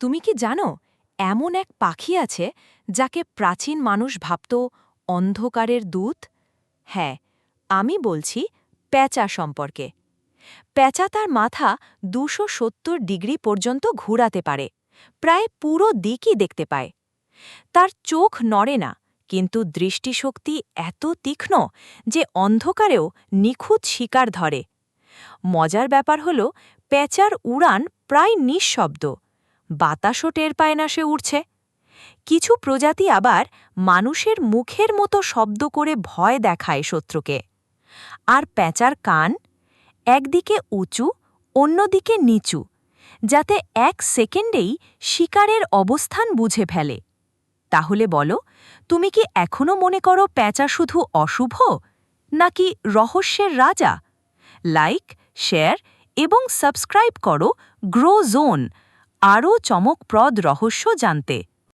তুমি কি জানো, এমন এক পাখি আছে যাকে প্রাচীন মানুষ ভাবত অন্ধকারের দূত? হ্যাঁ আমি বলছি প্যাঁচা সম্পর্কে। প্যাঁচা তার মাথা দুশো ডিগ্রি পর্যন্ত ঘুরাতে পারে, প্রায় পুরো দিকই দেখতে পায়। তার চোখ নড়ে না, কিন্তু দৃষ্টিশক্তি এত তীক্ষ্ণ যে অন্ধকারেও নিখুঁত শিকার ধরে। মজার ব্যাপার হল, প্যাঁচার উড়ান প্রায় নিঃশব্দ। বাতাসও টের পায় না সে উড়ছে। কিছু প্রজাতি আবার মানুষের মুখের মতো শব্দ করে ভয় দেখায় শত্রুকে। আর প্যাঁচার কান একদিকে উঁচু, অন্যদিকে নিচু, যাতে এক সেকেন্ডেই শিকারের অবস্থান বুঝে ফেলে। তাহলে বলো, তুমি কি এখনও মনে করো প্যাঁচা শুধু অশুভ, নাকি রহস্যের রাজা? লাইক শেয়ার এবং সাবস্ক্রাইব করো গ্রো জোন আরও চমকপ্রদ রহস্য জানতে